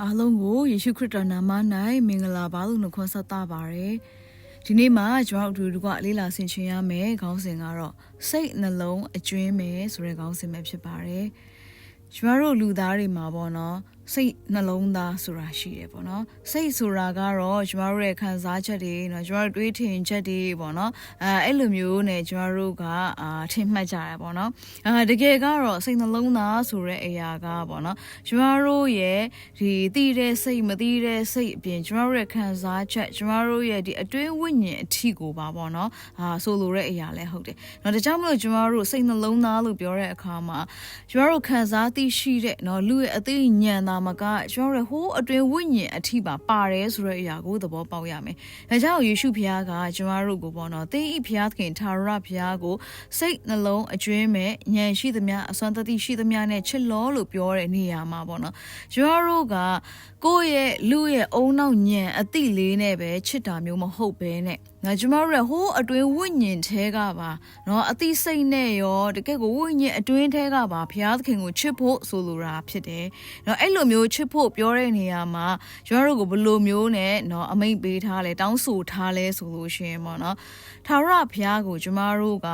အားလုံးကိုယေရှုခရစ်တော်နာမ၌မင်္ဂလာပါလို့နှုတ်ခွန်းဆက်သပါရယ်ဒီနေ့မှာကျွန်တော်တို့ကအလေးလာဆင်ခြင်ရမယ်ခေါင်းစဉ်ကတော့စိတ်နှလုံးအကျွင်းမယ်ဆိုတဲ့ခေါင်းစဉ်ပဲဖြစ်ပါတယ်ကျွန်တော်တို့လူသားတွေမှာပေါ့နော် စိတ်နှလုံးသားဆိုတာရှိတယ်ပေါ့နော်စိတ်ဆိုတာကတော့ကျမတို့ရဲ့ခံစားချက်တွေเนาะကျမတို့တွေးထင်ချက်တွေပေါ့နော်အဲအဲ့လိုမျိုးနဲ့ကျမတို့ကအာထင်မှတ်ကြရပေါ့နော်အာတကယ်ကတော့စိတ်နှလုံးသားဆိုတဲ့အရာကပေါ့နော်ကျမတို့ရဲ့ဒီတည်တဲ့စိတ်မတည်တဲ့စိတ်အပြင်ကျမတို့ရဲ့ခံစားချက်ကျမတို့ရဲ့ဒီအတွင်းဝိညာဉ်အထီကိုပါပေါ့နော်အာဆိုလိုတဲ့အရာလည်းဟုတ်တယ်เนาะဒါကြောင့်မလို့ကျမတို့စိတ်နှလုံးသားလို့ပြောတဲ့အခါမှာကျမတို့ခံစားသိရှိတဲ့เนาะလူရဲ့အသိဉာဏ် သားမကကျွန်တော်တို့ဟိုးအတွင်းဝိညာဉ်အထိပါပါတယ်ဆိုတဲ့အရာကိုသဘောပေါက်ရမယ်။ဒါကြောင့်ယေရှုဖခင်ကကျွန်တော်တို့ကိုပေါ့နော်သင်ဤဖခင်ထာဝရဖခင်ကိုစိတ်နှလုံးအကျွင်းမဲ့ဉာဏ်ရှိသမျှအစွမ်းတတိရှိသမျှနဲ့ချစ်လောလို့ပြောတဲ့နေရာမှာပေါ့နော်။ကျွန်တော်တို့ကကိုယ့်ရဲ့လူရဲ့အုံနောက်ဉာဏ်အတိလေးနဲ့ပဲချစ်တာမျိုးမဟုတ်ဘဲနဲ့ ငါကျမတို့ရဲ့ဟိုးအတွင်းဝိညာဉ်ထဲကပါเนาะအသိစိတ်နဲ့ရောတကယ်ကိုဝိညာဉ်အတွင်းထဲကပါဘုရားသခင်ကိုချစ်ဖို့ဆိုလိုတာဖြစ်တယ်เนาะအဲ့လိုမျိုးချစ်ဖို့ပြောတဲ့နေရာမှာကျမတို့ကိုဘယ်လိုမျိုးနဲ့เนาะအမိတ်ပေးထားလဲတောင်းဆိုထားလဲဆိုလို့ရှိရင်ပေါ့เนาะထာဝရဘုရားကိုကျမတို့က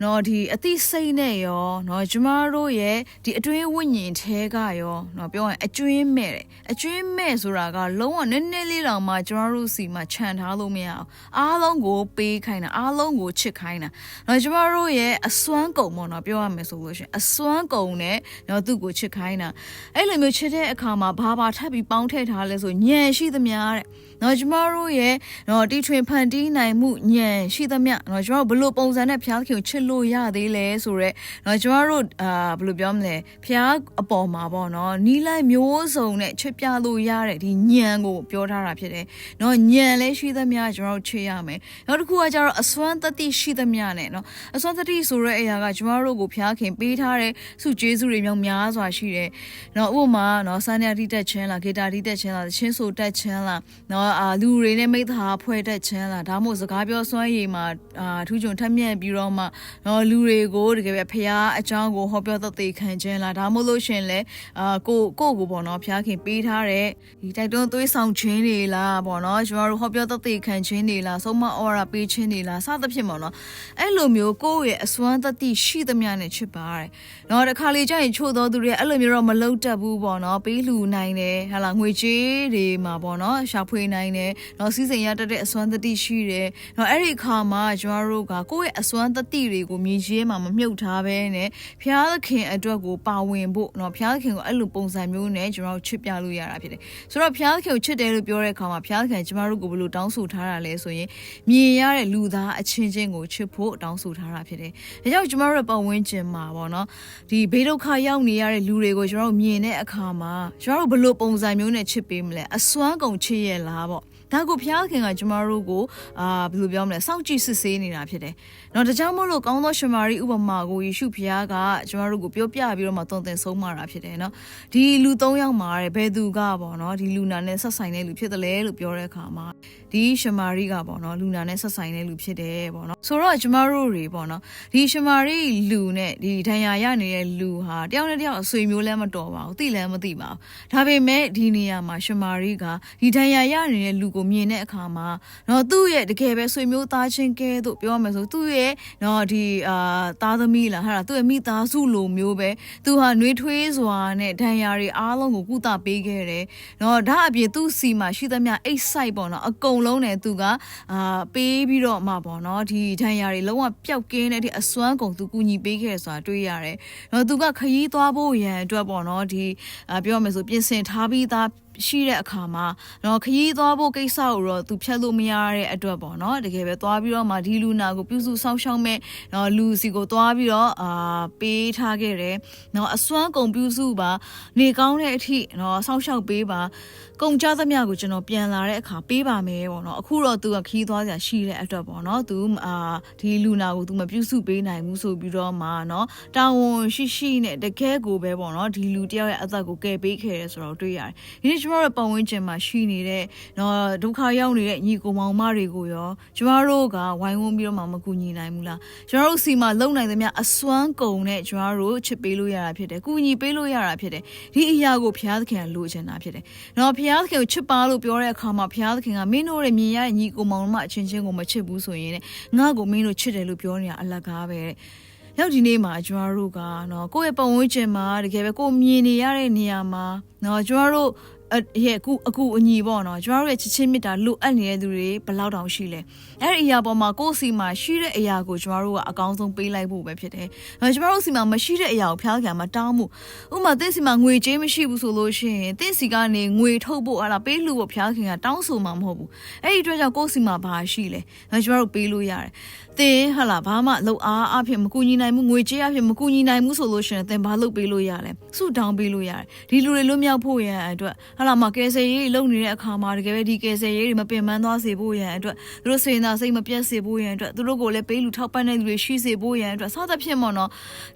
เนาะဒီအသိစိတ်နဲ့ရောเนาะကျမတို့ရဲ့ဒီအတွင်းဝိညာဉ်ထဲကရောเนาะပြောရင်အကျွင်းမဲ့တယ်အကျွင်းမဲ့ဆိုတာကလုံးဝနည်းနည်းလေးတောင်မှကျမတို့စီမှာခြံထားလို့မရအောင်အားလုံး ကိုပေးခိုင်းတာအားလုံးကိုချစ်ခိုင်းတာเนาะကျမတို့ရဲ့အစွမ်းကုန်ပေါ့เนาะပြောရမယ်ဆိုလို့ရှိရင်အစွမ်းကုန်နဲ့เนาะသူ့ကိုချစ်ခိုင်းတာအဲ့လိုမျိုးချစ်တဲ့အခါမှာဘာဘာထပ်ပြီးပေါင်းထည့်ထားလဲဆိုညံရှိသမျှတဲ့နော်ကျမတို့ရဲ့နော်တီထွင်ဖန်တီးနိုင်မှုညံရှိသမျှနော်ကျမတို့ဘယ်လိုပုံစံနဲ့ဖျားခင်ကိုချစ်လို့ရသေးလဲဆိုတော့နော်ကျမတို့အာဘယ်လိုပြောမလဲဖျားအပေါ်မှာပေါ့နော်နီးလိုက်မျိုးစုံနဲ့ချစ်ပြလို့ရတဲ့ဒီညံကိုပြောထားတာဖြစ်တယ်နော်ညံလည်းရှိသမျှကျမတို့ချစ်ရမယ် နောက်တစ်ခုကကျတော့အစွမ်းတတိရှိသမျှနဲ့နော်အစွမ်းတတိဆိုတဲ့အရာကကျမတို့ကိုဖျားခင်ပေးထားတဲ့စုကျေးဇူးတွေမြောက်များစွာရှိတယ်နော်ဥပမာနော်စန္ဒယာတိတက်ချင်းလားဂီတာတိတက်ချင်းလားချင်းဆိုတက်ချင်းလားနော်အာလူတွေနဲ့မိသားဖွဲ့တက်ချင်းလားဒါမှမဟုတ်စကားပြောစွမ်းရည်မှာအာထူးချွန်ထက်မြက်ပြီးတော့မှနော်လူတွေကိုတကယ်ပဲဖရားအကြောင်းကိုဟောပြောသက်သေခံခြင်းလားဒါမှမဟုတ်လို့ရှင်လဲအာကိုကိုကိုပေါ့နော်ဖရားခင်ပေးထားတဲ့ဒီတိုက်တွန်းသွေးဆောင်ခြင်းတွေလားပေါ့နော်ကျွန်တော်တို့ဟောပြောသက်သေခံခြင်းတွေလားဆုံးမဩရာပေးခြင်းတွေလားစသဖြင့်ပေါ့နော်အဲ့လိုမျိုးကိုယ့်ရဲ့အစွမ်းတတိရှိသမျှနဲ့ချစ်ပါတယ်နော်တခါလေကျရင်ချို့တော်သူတွေအဲ့လိုမျိုးတော့မလုပ်တတ်ဘူးပေါ့နော်ပေးလှူနိုင်တယ်ဟာလာငွေကြေးတွေမှာပေါ့နော်ရှာဖွေနိုင်တယ်နော်စီစဉ်ရတတ်တဲ့အစွမ်းတတိရှိတယ်နော်အဲ့ဒီအခါမှာကျွန်တော်တို့ကကိုယ့်ရဲ့အစွမ်းတတိတွေကိုမြည်ရေးမှာမမြုပ်ထားဘဲနဲ့ဖျားသခင်အတွက်ကိုပါဝင်ဖို့နော်ဖျားသခင်ကိုအဲ့လိုပုံစံမျိုးနဲ့ကျွန်တော်တို့ချစ်ပြလို့ရတာဖြစ်တယ်ဆိုတော့ဖျားသခင်ကိုချစ်တယ်လို့ပြောတဲ့အခါမှာဖျားသခင်ကျွန်တော်တို့ကိုဘယ်လိုတောင်းဆိုထားတာလဲဆိုရင်မြင်ရတဲ့လူသားအချင်းချင်းကိုချစ်ဖို့တောင်းဆိုထားတာဖြစ်တယ်ဒါကြောင့်ကျွန်တော်တို့ပတ်ဝန်းကျင်မှာပေါ့နော်ဒီဘေးဒုက္ခရောက်နေရတဲ့လူတွေကိုကျွန်တော်တို့မြင်တဲ့အခါမှာကျွန်တော်တို့ဘယ်လိုပုံစံမျိုးနဲ့ချစ်ပေးမလဲအစွမ်းကုန်ချစ်ရလားပေါ့ ဒါကိုဖျားခင်ကကျမတို့ကိုအာဘယ်လိုပြောမလဲစောင့်ကြည့်စစ်ဆေးနေတာဖြစ်တယ်။နော်ဒါကြောင့်မို့လို့ကောင်းသောရှမာရိဥပမာကိုယေရှုဖျားကကျမတို့ကိုပြောပြပြီးတော့မှတုံ့တင်ဆုံးမတာဖြစ်တယ်နော်။ဒီလူ၃ယောက်မှာတဲ့ဘယ်သူကပေါ့နော်ဒီလူနာနဲ့ဆက်ဆိုင်တဲ့လူဖြစ်တယ်လေလို့ပြောတဲ့အခါမှာဒီရှမာရိကပေါ့နော်လူနာနဲ့ဆက်ဆိုင်တဲ့လူဖြစ်တယ်ပေါ့နော်။ဆိုတော့ကျမတို့တွေပေါ့နော်ဒီရှမာရိလူနဲ့ဒီဒဏ်ရာရနေတဲ့လူဟာတယောက်နဲ့တယောက်အဆွေမျိုးလည်းမတော်ပါဘူး။သိလည်းမသိပါဘူး။ဒါပေမဲ့ဒီနေရာမှာရှမာရိကဒီဒဏ်ရာရနေတဲ့လူကိုမြင်တဲ့အခါမှာတော့သူ့ရဲ့တကယ်ပဲဆွေမျိုးသားချင်းကဲတို့ပြောမယ်ဆိုသူ့ရဲ့တော့ဒီအာသားသမီးလားဟာသူ့ရဲ့မိသားစုလိုမျိုးပဲသူဟာနှွေးထွေးစွာနဲ့ဒဏ်ရာတွေအားလုံးကိုကုသပေးခဲ့တယ်။တော့ဒါအပြင်သူ့စီမှာရှိသမျှအိတ်ဆိုင်ပေါ့နော်အကုန်လုံးနဲ့သူကအာပေးပြီးတော့မှပေါ့နော်ဒီဒဏ်ရာတွေလုံးဝပျောက်ကင်းတဲ့အစွမ်းကုန်သူကူညီပေးခဲ့ဆိုတာတွေ့ရတယ်။တော့သူကခရီးသွားဖို့ရန်အတွက်ပေါ့နော်ဒီအာပြောမယ်ဆိုပြင်ဆင်ထားပြီးသား ရှိတဲ့အခါမှာတော့ခရီးသွားဖို့ကိစ္စကိုတော့သူဖြတ်လို့မရတဲ့အတွက်ပေါ့နော်တကယ်ပဲသွားပြီးတော့မှဒီလူနာကိုပြုစုစောင့်ရှောက်မဲ့တော့လူစီကိုသွားပြီးတော့အာပေးထားခဲ့တယ်နော်အစွမ်းကုန်ပြုစုပါနေကောင်းတဲ့အထိနော်စောင့်ရှောက်ပေးပါကုန်ကြသမျှကိုကျွန်တော်ပြန်လာတဲ့အခါပေးပါမယ်ပေါ့နော်အခုတော့သူကခီးသွားစရာရှိတဲ့အတွက်ပေါ့နော်သူအာဒီလူနာကိုသူမပြုစုပေးနိုင်ဘူးဆိုပြီးတော့မှနော်တာဝန်ရှိရှိနဲ့တကယ်ကိုပဲပေါ့နော်ဒီလူတယောက်ရဲ့အသက်ကိုကယ်ပေးခဲ့ရဲဆိုတော့တွေ့ရတယ်ဒီနေ့ကျမတို့ပတ်ဝန်းကျင်မှာရှိနေတဲ့နော်ဒုက္ခရောက်နေတဲ့ညီကိုမောင်မတွေကိုရောကျမတို့ကဝိုင်းဝန်းပြီးတော့မှမကူညီနိုင်ဘူးလားကျမတို့စီမှာလုံနိုင်သမျှအစွမ်းကုန်နဲ့ကျမတို့ချစ်ပေးလို့ရတာဖြစ်တယ်ကူညီပေးလို့ရတာဖြစ်တယ်ဒီအရာကိုဘုရားသခင်ကလိုချင်တာဖြစ်တယ်နော်ဘုရားသခင်ကိုချစ်ပါလို့ပြောတဲ့အခါမှာဘုရားသခင်ကမင်းတို့ရဲ့မြင်ရတဲ့ညီကိုမောင်မအချင်းချင်းကိုမချစ်ဘူးဆိုရင်ငါ့ကိုမင်းတို့ချစ်တယ်လို့ပြောနေတာအလကားပဲတဲ့ရောက်ဒီနေ့မှာကျွားတို့ကနော်ကိုယ့်ရဲ့ပတ်ဝန်းကျင်မှာတကယ်ပဲကိုမြင်နေရတဲ့နေရာမှာနော်ကျွားတို့ ရဲ့အခုအခုအညီပေါ့နော်ကျွန်တော်တို့ရဲ့ချစ်ချင်းမြတ်တာလိုအပ်နေတဲ့သူတွေဘယ်လောက်တောင်ရှိလဲအဲ့ဒီအရာပေါ်မှာကိုယ့်စီမှာရှိတဲ့အရာကိုကျွန်တော်တို့ကအကောင်းဆုံးပေးလိုက်ဖို့ပဲဖြစ်တယ်။အဲကျွန်တော်တို့စီမှာမရှိတဲ့အရာကိုဖျားခံမှာတောင်းမှုဥပမာသင်စီမှာငွေကြေးမရှိဘူးဆိုလို့ရှိရင်သင်စီကနေငွေထုတ်ဖို့ဟာလားပေးလို့ဖို့ဖျားခံကတောင်းဆိုမှာမဟုတ်ဘူး။အဲ့ဒီအတွက်ကြောင့်ကိုယ့်စီမှာဘာရှိလဲ။အဲကျွန်တော်တို့ပေးလို့ရတယ်။သင်ဟာလားဘာမှလုံအားအဖြစ်မကူညီနိုင်ဘူးငွေကြေးအဖြစ်မကူညီနိုင်ဘူးဆိုလို့ရှိရင်သင်ဘာလုပ်ပေးလို့ရလဲ။စုတောင်းပေးလို့ရတယ်။ဒီလူတွေလွတ်မြောက်ဖို့ရန်အတွက်ဟာလားမကယ်ဆယ်ရေးလုပ်နေတဲ့အခါမှာတကယ်ပဲဒီကယ်ဆယ်ရေးတွေမပင်ပန်းသွားစေဖို့ရန်အတွက်သူတို့စေနာစိတ်မပြတ်စေဖို့ရန်အတွက်သူတို့ကိုလည်းပေးလူထောက်ပံ့တဲ့လူတွေရှိစေဖို့ရန်အတွက်စသဖြင့်ပေါ့နော်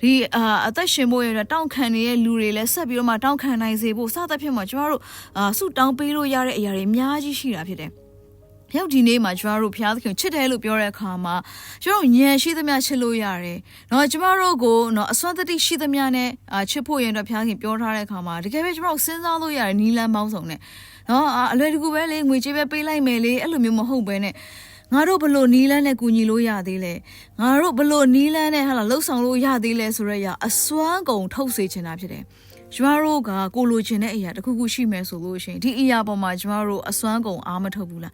ဒီအာအသက်ရှင်ဖို့ရန်အတွက်တောင်းခံနေတဲ့လူတွေလည်းဆက်ပြီးတော့မှတောင်းခံနိုင်စေဖို့စသဖြင့်ပေါ့ကျမတို့အာဆုတောင်းပေးလို့ရတဲ့အရာတွေအများကြီးရှိတာဖြစ်တယ် ရောက်ဒီနေ့မှာကျမတို့ဘုရားသခင်ချစ်တယ်လို့ပြောတဲ့အခါမှာကျမတို့ဉာဏ်ရှိသမျှချစ်လို့ရတယ်။နော်ကျမတို့ကိုနော်အစွမ်းတတိရှိသမျှနဲ့အာချစ်ဖို့ရင်တော့ဘုရားသခင်ပြောထားတဲ့အခါမှာတကယ်ပဲကျမတို့စဉ်းစားလို့ရတယ်နီးလန်းပေါင်းစုံနဲ့နော်အလွယ်တကူပဲလေငွေကြေးပဲပေးလိုက်မယ်လေအဲ့လိုမျိုးမဟုတ်ဘဲနဲ့ငါတို့ဘလို့နီးလန်းနဲ့ကူညီလို့ရသေးလဲငါတို့ဘလို့နီးလန်းနဲ့ဟာလာလှုပ်ဆောင်လို့ရသေးလဲဆိုတော့ရအစွမ်းကုန်ထုတ်စေချင်တာဖြစ်တယ်ကျမတို့ကကိုလိုချင်တဲ့အရာတစ်ခုခုရှိမယ်ဆိုလို့ရှိရင်ဒီအရာပေါ်မှာကျမတို့အစွမ်းကုန်အားမထုတ်ဘူးလား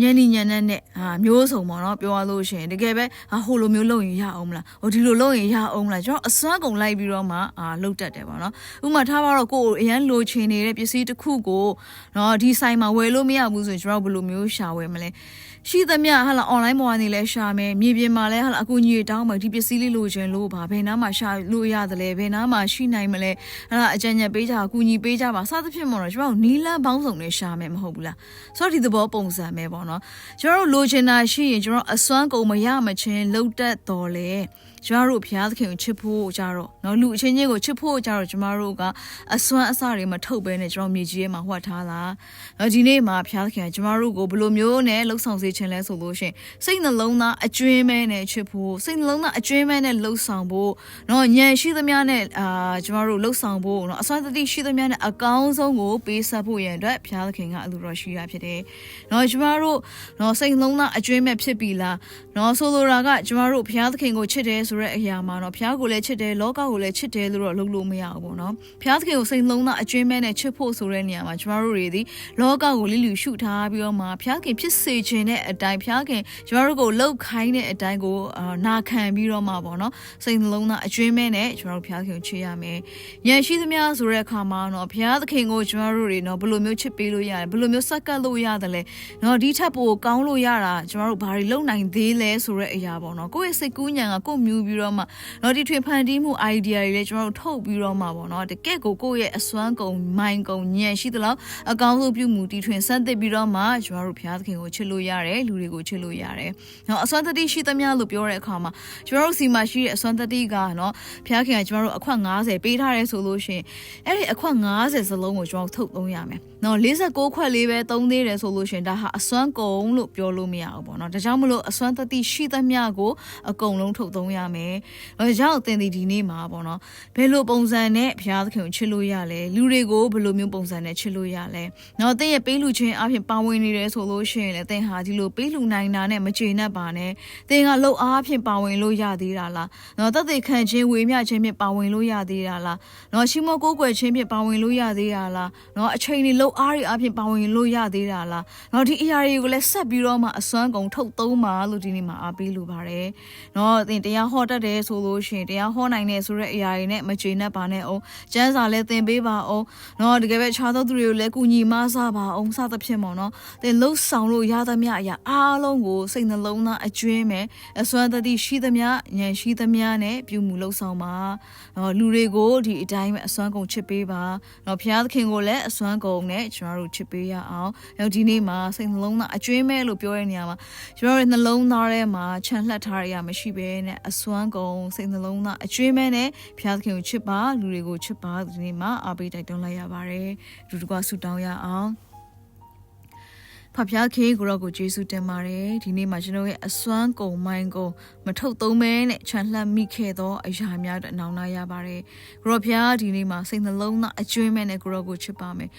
ညံ့ညံ့နဲ့နဲ့ဟာမျိုးစုံပေါ့နော်ပြောရလို့ရှိရင်တကယ်ပဲဟာဟိုလိုမျိုးလုပ်ရင်ရအောင်မလားဟိုဒီလိုလုပ်ရင်ရအောင်မလားကျွန်တော်အစွမ်းကုန်လိုက်ပြီးတော့မှအာလုတ်တက်တယ်ပေါ့နော်ဥပမာထားပါတော့ကိုယ်အရန်လိုချင်နေတဲ့ပစ္စည်းတစ်ခုကိုနော်ဒီဆိုင်မှာဝယ်လို့မရဘူးဆိုရင်ကျွန်တော်ဘယ်လိုမျိုးရှာဝယ်မလဲရှိသမျှဟာလာ online ပေါ်ကနေလဲရှာမယ်မြေပြင်မှာလဲဟာလာအကူအညီတောင်းမယ်ဒီပစ္စည်းလေးလိုချင်လို့ပါဘယ်နားမှာရှာလို့ရတယ်လဲဘယ်နားမှာရှိနိုင်မလဲဟာလာအကြံဉာဏ်ပေးကြအကူအညီပေးကြပါစသဖြင့်ပေါ့နော်ကျွန်တော်နီးလန်းပေါင်းစုံနဲ့ရှာမယ်မဟုတ်ဘူးလားဆိုတော့ဒီသဘောပုံစံပဲပေါ့နော်ကျွန်တော်လိုချင်တာရှိရင်ကျွန်တော်အစွမ်းကုန်မရမချင်းလှုပ်တက်တော်လဲ ကျမတို့ဘုရားသခင်ကိုချစ်ဖို့ကြတော့နော်လူအချင်းချင်းကိုချစ်ဖို့ကြတော့ကျမတို့ကအစွမ်းအစတွေမထုတ်ဘဲနဲ့ကျွန်တော်မြေကြီးထဲမှာဟွက်ထားတာနော်ဒီနေ့မှာဘုရားသခင်ကကျမတို့ကိုဘယ်လိုမျိုးနဲ့လှုပ်ဆောင်စေခြင်းလဲဆိုလို့ရှိရင်စိတ်နှလုံးသားအကျွင်းမဲနဲ့ချစ်ဖို့စိတ်နှလုံးသားအကျွင်းမဲနဲ့လှုပ်ဆောင်ဖို့နော်ညံရှိသမျှနဲ့အာကျမတို့လှုပ်ဆောင်ဖို့နော်အစွမ်းသတိရှိသမျှနဲ့အကောင်းဆုံးကိုပေးဆက်ဖို့ရန်အတွက်ဘုရားသခင်ကအလိုတော်ရှိတာဖြစ်တယ်နော်ကျမတို့နော်စိတ်နှလုံးသားအကျွင်းမဲဖြစ်ပြီလားနော်ဆိုလိုတာကကျမတို့ဘုရားသခင်ကိုချစ်တယ်ဆိုဆိုတဲ့အရာမှာတော့ဖျားကိုလည်းချစ်တယ်လောကကိုလည်းချစ်တယ်လို့တော့လုပ်လို့မရဘူးပေါ့နော်ဖျားသခင်ကိုစိတ်လုံးသားအကျွင်းမဲနဲ့ချစ်ဖို့ဆိုတဲ့နေရာမှာကျမတို့တွေဒီလောကကိုလိလူရှုထားပြီးတော့မှဖျားခင်ဖြစ်စေခြင်းတဲ့အတိုင်းဖျားခင်ကျမတို့ကိုလှုပ်ခိုင်းတဲ့အတိုင်းကိုနာခံပြီးတော့မှပေါ့နော်စိတ်လုံးသားအကျွင်းမဲနဲ့ကျမတို့ဖျားခင်ကိုချစ်ရမယ်ဉာဏ်ရှိသမျှဆိုတဲ့အခါမှာတော့ဖျားသခင်ကိုကျမတို့တွေနော်ဘယ်လိုမျိုးချစ်ပေးလို့ရတယ်ဘယ်လိုမျိုးစက္ကပ်လို့ရတယ်လဲနော်ဒီထက်ပိုကောင်းလို့ရတာကျမတို့ဘာတွေလုပ်နိုင်သေးလဲဆိုတဲ့အရာပေါ့နော်ကိုယ့်ရဲ့စိတ်ကူးညံကကိုယ့်မြူပြီးတော့မှတော့ဒီထွင်ဖန်တီးမှု idea တွေလည်းကျွန်တော်တို့ထုတ်ပြီးတော့မှပေါ့နော်တကယ့်ကိုကိုယ့်ရဲ့အစွမ်းကုန်မိုင်ကုန်ညံရှိသလောက်အကောင်းဆုံးပြုမှုတီထွင်စသစ်ပြီးတော့မှကျွန်တော်တို့ဘုရားသခင်ကိုချစ်လို့ရတယ်လူတွေကိုချစ်လို့ရတယ်။နော်အစွမ်းတတိရှိသမျှလို့ပြောတဲ့အခါမှာကျွန်တော်တို့စီမှာရှိတဲ့အစွမ်းတတိကနော်ဘုရားခင်ကကျွန်တော်တို့အခွက်90ပေးထားတယ်ဆိုလို့ရှိရင်အဲ့ဒီအခွက်90စလုံးကိုကျွန်တော်ထုတ်သုံးရမယ်။နော်46ခွက်လေးပဲသုံးသေးတယ်ဆိုလို့ရှိရင်ဒါဟာအစွမ်းကုန်လို့ပြောလို့မရဘူးပေါ့နော်။ဒါကြောင့်မလို့အစွမ်းတတိရှိသမျှကိုအကုန်လုံးထုတ်သုံးရမယ်။အဲကြောင့်သင်ဒီဒီနေ့မှာပေါ့နော်ဘယ်လိုပုံစံနဲ့ဘုရားသခင်ကိုချစ်လို့ရလဲလူတွေကိုဘယ်လိုမျိုးပုံစံနဲ့ချစ်လို့ရလဲ။နော်သင်ရဲ့ပေးလူချင်းအပြင်ပါဝင်နေတယ်ဆိုလို့ရှိရင်လည်းသင်ဟာဒီလိုပေးလူနိုင်တာနဲ့မကျေနပ်ပါနဲ့။သင်ကလှုပ်အားဖြင့်ပါဝင်လို့ရသေးတာလား။နော်တသက်ခံခြင်းဝေမျှခြင်းဖြင့်ပါဝင်လို့ရသေးတာလား။နော်ရှိမကိုးကွယ်ခြင်းဖြင့်ပါဝင်လို့ရသေးတာလား။နော်အချိန်တွေလှုပ်အားတွေအပြင်ပါဝင်လို့ရသေးတာလား။နော်ဒီအရာတွေကိုလည်းဆက်ပြီးတော့မှအစွမ်းကုန်ထုတ်သုံးပါလို့ဒီနေ့မှာအားပေးလိုပါတယ်။နော်သင်တရားဟောတတ်တယ်ဆိုလို့ရှိရင်တရားဟောနိုင်တယ်ဆိုတဲ့အရာတွေနဲ့မကျေနပ်ပါနဲ့အောင်ကျမ်းစာလည်းသင်ပေးပါအောင်နော်တကယ်ပဲခြားသောသူတွေကိုလည်းကူညီမဆပါအောင်စသဖြင့်ပေါ့နော်သင်လှုပ်ဆောင်လို့ရသမျှအရာအားလုံးကိုစိတ်နှလုံးသားအကျွင်းမဲ့အစွမ်းတတိရှိသမျှဉာဏ်ရှိသမျှနဲ့ပြုမှုလှုပ်ဆောင်ပါနော်လူတွေကိုဒီအတိုင်းပဲအစွမ်းကုန်ချစ်ပေးပါနော်ဘုရားသခင်ကိုလည်းအစွမ်းကုန်နဲ့ကျွန်တော်တို့ချစ်ပေးရအောင်နောက်ဒီနေ့မှာစိတ်နှလုံးသားသားအကျွင်းမဲ့လို့ပြောတဲ့နေရာမှာကျွန်တော်တို့နှလုံးသားထဲမှာခြံလှက်ထားရရမရှိဘဲနဲ့အစွမ်းကုန်စိတ်နှလုံးသားအကျွင်းမဲ့နဲ့ဘုရားသခင်ကိုချစ်ပါလူတွေကိုချစ်ပါဒီနေ့မှာအားပေးတိုက်တွန်းလိုက်ရပါတယ်လူတကွဆုတောင်းရအောင် ဖဖျားခေကိုရောကိုကျေးဇူးတင်ပါတယ်ဒီနေ့မှာကျွန်တော်ရဲ့အစွမ်းကုန်မိုင်းကုန်မထုတ်သုံးမဲနဲ့ခြံလှမ်းမိခဲ့သောအရာများအတွက်နောင်နာရပါတယ်ကိုရောဖျားဒီနေ့မှာစိတ်နှလုံးသားအကျွမ်းမဲ့နဲ့ကိုရောကိုချစ်ပါမယ်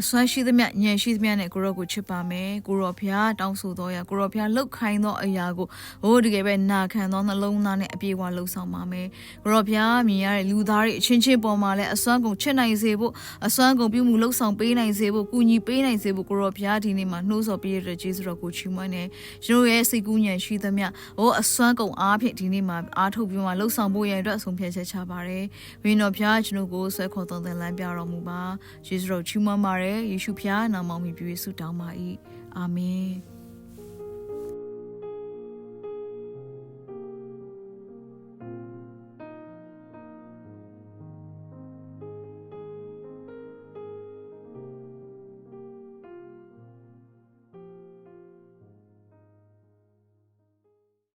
အစွမ်းရှိသမျှဉာဏ်ရှိသမျှနဲ့ကိုရောကိုချစ်ပါမယ်ကိုရောဖျားတောင်းဆိုသောအရာကိုရောဖျားလှုပ်ခိုင်းသောအရာကိုဟိုတကယ်ပဲနာခံသောနှလုံးသားနဲ့အပြေအဝလှုပ်ဆောင်ပါမယ်ကိုရောဖျားမြင်ရတဲ့လူသားတွေအချင်းချင်းပေါ်မှာလည်းအစွမ်းကုန်ချစ်နိုင်စေဖို့အစွမ်းကုန်ပြုမှုလှုပ်ဆောင်ပေးနိုင်စေဖို့ကူညီပေးနိုင်စေဖို့ကိုရောဖျားဒီနေ့မှာနှိုးဆော်ပေးရတဲ့ကျေးဇူးတော်ကိုချီးမွမ်းနေကျွန်တော်ရဲ့စိတ်ကူးဉာဏ်ရှိသမျှဟိုအစွမ်းကုန်အားဖြင့်ဒီနေ့မှာအားထုတ်ပြီးမှလှုပ်ဆောင်ဖို့ရန်အတွက်အဆုံးဖြတ်ချက်ချပါတယ်ဝိညာဉ်တော်ဖျားကျွန်တော်ကိုဆွဲခေါ်တော်တဲ့လမ်းပြတော်မူပါယေရှုတော်ချီးမွမ်းပါတယ်ယေရှုဖျားနာမတော်မြည်ပြီးဆုတောင်းပါ၏အာမင်